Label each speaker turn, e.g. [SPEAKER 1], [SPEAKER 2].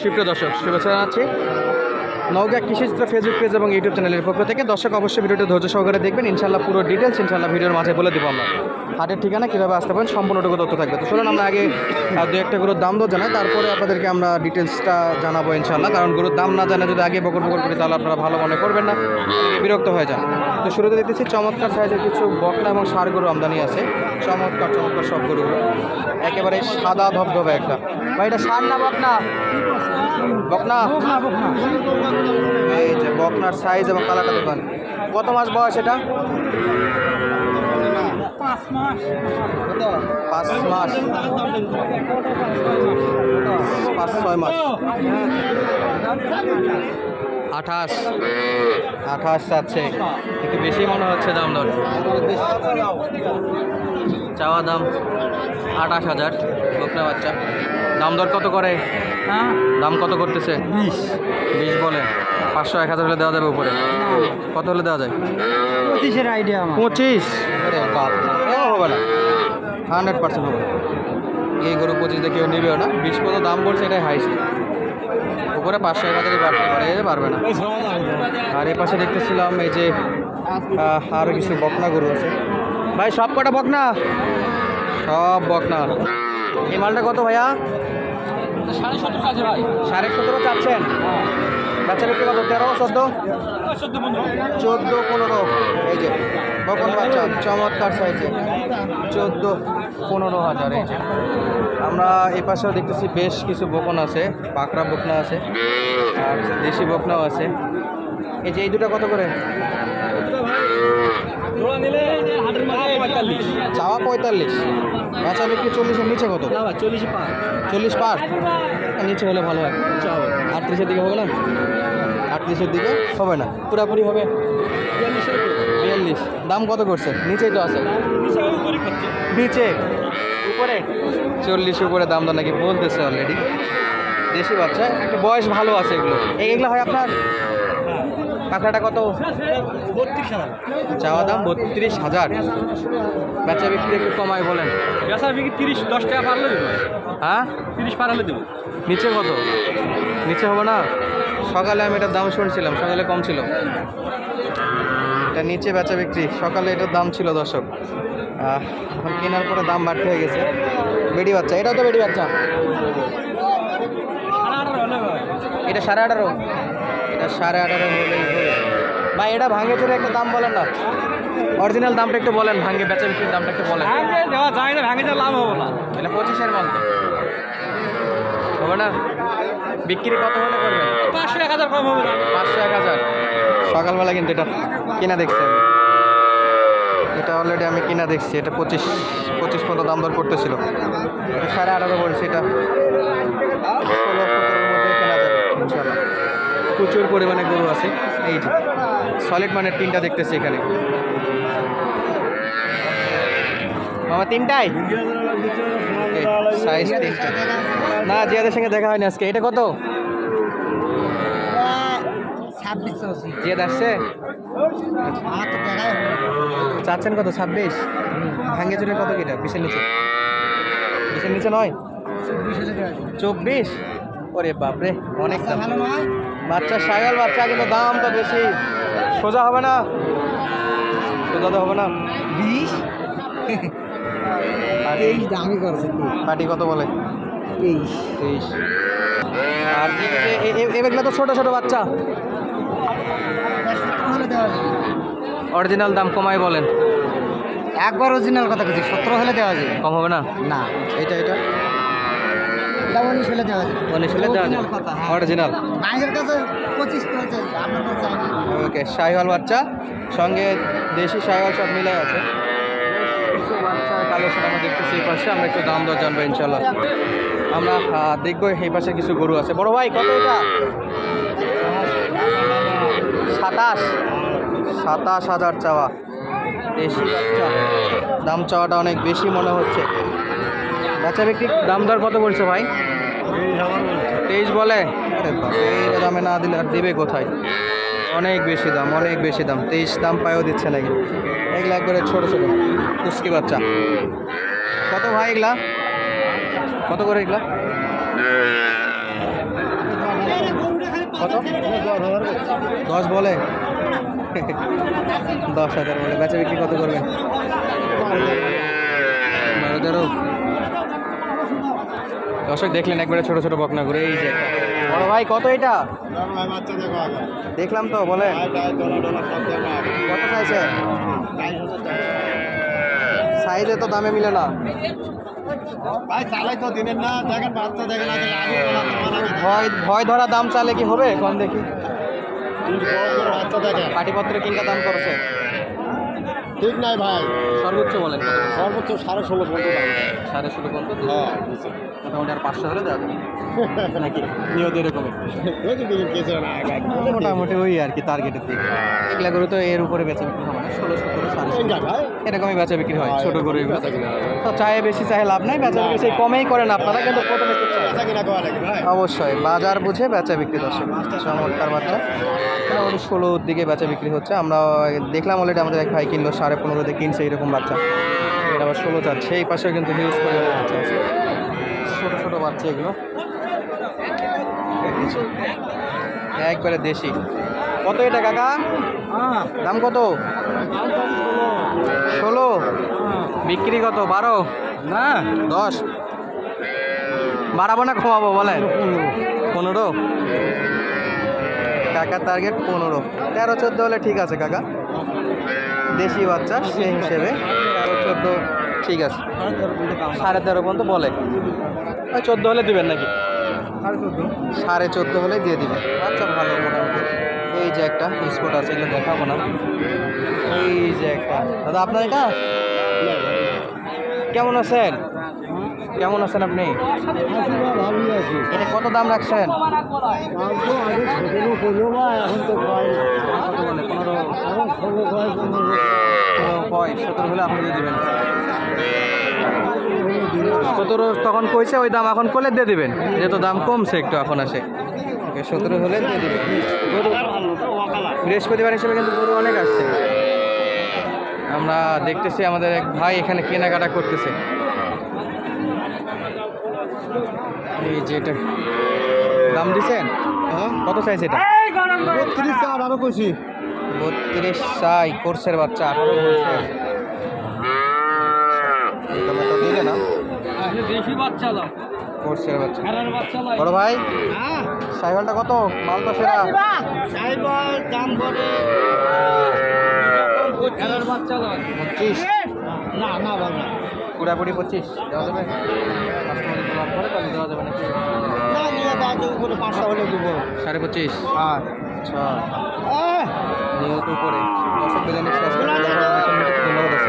[SPEAKER 1] সুপ্রিয় দর্শক, শুভেচ্ছা জানাচ্ছি। নওগাঁ কৃষিচিত্র ফেসবুক পেজ এবং ইউটিউব চ্যানেলের পক্ষ থেকে। দর্শক, অবশ্যই ভিডিওটি ধৈর্য সহকারে দেখবেন। ইনশাল্লাহ পুরো ডিটেলস ইনশাল্লাহ ভিডিওর মাঝে বলে দেবো আমরা। হাটের ঠিকানা কীভাবে আসতে পারেন, সম্পূর্ণটুকু তথ্য থাকবে। তো চলুন আমরা আগে দু একটা গরুর দাম দর জানাই। তারপরে আপনাদেরকে আমরা ডিটেলসটা জানাব ইনশাল্লাহ কারণ গরুর দাম না জানা যদি আগে বকর বকর করি, তাহলে আপনারা ভালো মনে করবেন না। বিরক্ত হয়ে যান। তো শুরুতে দেখতেছি চমৎকার সাইজের কিছু বকনা এবং সার গরু আমদানি আছে। চমৎকার চমৎকার সব গরুগুলো একেবারে সাদা ধবধবে একটা। ভাই, এটা সার না, বকনা? বকনা? এই যে বকনার সাইজ এবং কালারটা দোকান কত মাস বয়স এটা? পাঁচ মাস। পাঁচ ছয় মাস। আঠাশ। আঠাশ চাচ্ছে একটু বেশি মনে হচ্ছে দাম দর। চাওয়া দাম আঠাশ হাজার। বকনা বাচ্চা। দাম দর কত করে? হ্যাঁ? দাম কত করতেছে? বিশ। বিশ বলে। পাঁচশো এক হাজার হলে দেওয়া যাবে উপরে। কত হলে দেওয়া যায়?
[SPEAKER 2] পঁচিশের আইডিয়া
[SPEAKER 1] পঁচিশ? হবে না। হান্ড্রেড পার্সেন্ট হবে। এই গরু পঁচিশে কেউ নেবেও না। বিশ কত দাম বলছে এটাই হাইস্ট উপরে পাঁচশো হাজারই বাড়তে পারে এ পারবে না। আর এই পাশে দেখতেছিলাম এই যে আরও কিছু বকনা গরু আছে। ভাই সব কটা বকনা? সব বকনা। এই মালটা কত ভাইয়া?
[SPEAKER 2] সাড়ে সত্তর আছে ভাই।
[SPEAKER 1] সাড়ে সতেরো চাচ্ছেন? বাচ্চা বিক্রি কত তেরো চোদ্দ?
[SPEAKER 2] চোদ্দ পনেরো।
[SPEAKER 1] এই যে বকন বাচ্চা চমৎকার সাইজে চোদ্দ পনেরো হাজার এই যে। আমরা এই পাশেও দেখতেছি বেশ কিছু বকন আছে পাকড়া বকনা আছে আর দেশি বকনাও আছে। এই যে এই দুটো কত করে? চাওয়া পঁয়তাল্লিশ। বাচ্চা বিক্রি চল্লিশের নিচে কত?
[SPEAKER 2] চল্লিশ পাঁচ
[SPEAKER 1] চল্লিশ পার? নিচে হলে ভালো হয়। আটত্রিশের দিকে হবে না? আটত্রিশের দিকে? হবে না। পুরাপুরি হবে। বিয়াল্লিশ। দাম কত করছে? নিচেই তো আছে। নিচে। উপরে? চল্লিশ উপরে দাম তো নাকি বলতেছে অলরেডি দেশি বাচ্চা? একটু বয়স ভালো আছে এগুলো। এগুলো হয় আপনার? কাঁকড়াটা কত?
[SPEAKER 2] বত্রিশ হাজার
[SPEAKER 1] চাওয়া দাম বত্রিশ হাজার। বেচা বিক্রি একটু কমায় বলেন।
[SPEAKER 2] বেসার বিক্রি তিরিশ দশ টাকা পারলে দেবো।
[SPEAKER 1] হ্যাঁ?
[SPEAKER 2] তিরিশ পার হলে দেবো।
[SPEAKER 1] নিচে কত? নিচে হবে না? সকালে আমি এটার দাম শুনছিলাম সকালে কম ছিল। এটা নিচে বেচা বিক্রি সকালে এটার দাম ছিল দর্শক। এখন কেনার পরে দাম বাড়তে হয়ে গেছে। বেডি বাচ্চা এটাও তো বেডি বাচ্চা। এটা সাড়ে আঠারো। এটা সাড়ে আঠারো হলেই হবে। ভাই এটা ভাঙে চুরে একটা দাম বলেন না। অরিজিনাল দামটা একটু বলেন ভাঙে বেচা বিক্রির দামটা একটু বলেন।
[SPEAKER 2] দেওয়া যায় না ভাঙে লাভ হবে না।
[SPEAKER 1] এটা পঁচিশের মাল হবে না? বিক্রি কত হলে করবেন?
[SPEAKER 2] পাঁচশো এক হাজার কম হবে
[SPEAKER 1] পাঁচশো এক হাজার। সকালবেলা কিন্তু এটা কিনা দেখছি আমি। এটা অলরেডি আমি কিনা দেখছি। এটা পঁচিশ পঁচিশ মতো দাম দর করতেছিল। এটা সাড়ে আঠারো বলছি এটা। ষোলো সতেরোর মধ্যে কেনা যাবে ইনশাল্লাহ প্রচুর পরিমাণে গরু আছে। এই যে সলিড মানের তিনটা দেখতেছি এখানে। মামা তিনটাই? সাইজ তিনটা। না জিয়াদের সঙ্গে দেখা হয়নি আজকে। এটা কত? জিয়াদ আসছে? চাচ্ছেন কত? ছাব্বিশ? ভাঙ্গে চুরে কত কিটা? বিশের নিচে। বিশের নিচে নয়? চব্বিশ? ওরে বাপরে অনেক দাম। বাচ্চা সাইকেল বাচ্চা কিন্তু দাম তো বেশি। সোজা হবে না? সোজা তো হবে না।
[SPEAKER 2] বিশ? তেইশ দামি করছে
[SPEAKER 1] পাটি কত বলে?
[SPEAKER 2] তেইশ।
[SPEAKER 1] তেইশ। আর এগুলো তো ছোট ছোট বাচ্চা। অরিজিনাল দাম কমাই বলেন।
[SPEAKER 2] একবার অরিজিনাল কথা বলছি সতেরো হলে দেওয়া যাবে।
[SPEAKER 1] কম হবে না?
[SPEAKER 2] না।
[SPEAKER 1] এটা এটা
[SPEAKER 2] উনিশ হলে দেওয়া যাবে।
[SPEAKER 1] উনিশ হলে দেওয়া যায়
[SPEAKER 2] হ্যাঁ।
[SPEAKER 1] অরিজিনাল।
[SPEAKER 2] কাছে পঁচিশ কাছে
[SPEAKER 1] ওকে শাহিওয়াল বাচ্চা। সঙ্গে দেশি শাহিওয়াল সব মিলে আছে। বাচ্চার আমরা দেখতেছি এই পাশে, আমরা একটু দাম দর জানব ইনশাল্লাহ আমরা দেখব এই পাশে কিছু গরু আছে। বড় ভাই, কত এটা? সাতাশ। সাতাশ হাজার চাওয়া। দেশি দাম চাওয়াটা অনেক বেশি মনে হচ্ছে। বাচ্চা বিক্রি, দাম দর কত বলছো ভাই? তেইশ বলে? দামে না দিলে আর দেবে কোথায়? অনেক বেশি দাম, অনেক বেশি দাম। তেইশ দাম পায়ও দিচ্ছে নাকি? এগুলা একবারে ছোটো ছোটো। কুস্কি বাচ্চা। কত ভাই এগুলা? কত করে এগুলা? কত? দশ বলে? দশ হাজার বলে। বেচা বিক্রি কত করবে? দর্শক দেখলেন একবারে ছোট ছোট বকনা করে এই যে বড় ভাই কত এটা? দেখলাম তো বলেন। কত চাইছে সাইজে তো দামে মিলে না।
[SPEAKER 2] ভাই চালাই তো দিনের না দেখেন বাচ্চা দেখেন
[SPEAKER 1] ভয় ভয় ধরা দাম চালে কি হবে? কোন দেখি। পাটিপত্রে কিনকা দাম করছে।
[SPEAKER 2] ঠিক নাই ভাই।
[SPEAKER 1] সর্বোচ্চ বলেন
[SPEAKER 2] সর্বোচ্চ সাড়ে ষোলো পর্যন্ত
[SPEAKER 1] সাড়ে ষোলো পর্যন্ত?
[SPEAKER 2] হ্যাঁ।
[SPEAKER 1] মোটামুটি আর পাঁচশো হলে দেওয়া নাকি? নিয়ত এরকমই মোটামুটি ওই আর কি টার্গেটের দিকে। এগুলো তো এর উপরে বেঁচে বিক্রি হয় না ষোলো সতেরো সাড়ে ষোলো।
[SPEAKER 2] ভাই
[SPEAKER 1] এরকমই বেচা বিক্রি হয় ছোট গরু এগুলো
[SPEAKER 2] বেচা
[SPEAKER 1] তো চায়ে বেশি চায়ে লাভ নাই বেচা বিক্রি সেই কমেই করেন আপনারা কিন্তু প্রথমে
[SPEAKER 2] করা
[SPEAKER 1] অবশ্যই বাজার বুঝে বেচা বিক্রি দর্শক চমৎকার বাচ্চা। মোটামুটি ষোলোর দিকে বেচা বিক্রি হচ্ছে আমরা দেখলাম অলরেডি আমাদের এক ভাই কিনলো সাড়ে পনেরোতে কিনছে এরকম বাচ্চা। এটা আবার ষোলো চাচ্ছে এই পাশেও কিন্তু হিউজ পরিমাণে বাচ্চা আছে। ছোটো ছোটো বাচ্চা এগুলো। একবারে দেশি। কত এটা কাকা? দাম কত? বিক্রি কত? বারো? না। দশ? বাড়াবো না কমাবো বলেন। পনেরো? কাকার টার্গেট পনেরো। তেরো চোদ্দ হলে ঠিক আছে কাকা। দেশি বাচ্চা সেই হিসেবে। তেরো চোদ্দ ঠিক আছে। সাড়ে তেরো পর্যন্ত বলে। ওই চোদ্দ হলে দিবেন নাকি? সাড়ে চোদ্দ। হলে দিয়ে দিবেন। আচ্ছা ভালো মোটামুটি। এই যে একটা স্পট আছে এগুলো দেখাবো না। এই যে একটা। দাদা আপনার এটা? কেমন আছেন? কেমন আছেন আপনি? কত দাম রাখছেন? সতেরো হলে আপনি দিয়ে দিবেন সতেরো তখন কইছে, ওই দাম এখন করলে দিয়ে দিবেন। যেহেতু দাম কমছে একটু, এখন আসে। সতেরো হলে দিয়ে দিবেন। বৃহস্পতিবার হিসেবে কিন্তু গরু অনেক আসছে। আমরা দেখতেছি আমাদের এক ভাই এখানে কেনাকাটা করতেছে। এই যেটা দাম দিছেন কত চাইছে এটা?
[SPEAKER 2] বত্রিশ আর আরও কইছি।
[SPEAKER 1] বত্রিশ চাই কোর্সের বাচ্চা আঠারো না
[SPEAKER 3] বাচ্চা লাও
[SPEAKER 1] কোর্সের বাচ্চা।
[SPEAKER 3] খেলার বাচ্চা লাই
[SPEAKER 1] বড় ভাই
[SPEAKER 2] হ্যাঁ।
[SPEAKER 1] সাইকেলটা কত? মাল তো সেরা।
[SPEAKER 2] সাইবল দাম করে।
[SPEAKER 1] পঁচিশ
[SPEAKER 2] না না বাবা
[SPEAKER 1] কুড়াকুড়ি পঁচিশ। দেওয়া যাবে কাস্টমার লাভ করে তাহলে দেওয়া যাবে? নাকি
[SPEAKER 2] না নিয়ে দেওয়া যাবে পাঁচটা হলে দেবো।
[SPEAKER 1] সাড়ে পঁচিশ।
[SPEAKER 2] আর।
[SPEAKER 1] ছয়। নিহত উপরে। দর্শক বেজানিক ধন্যবাদ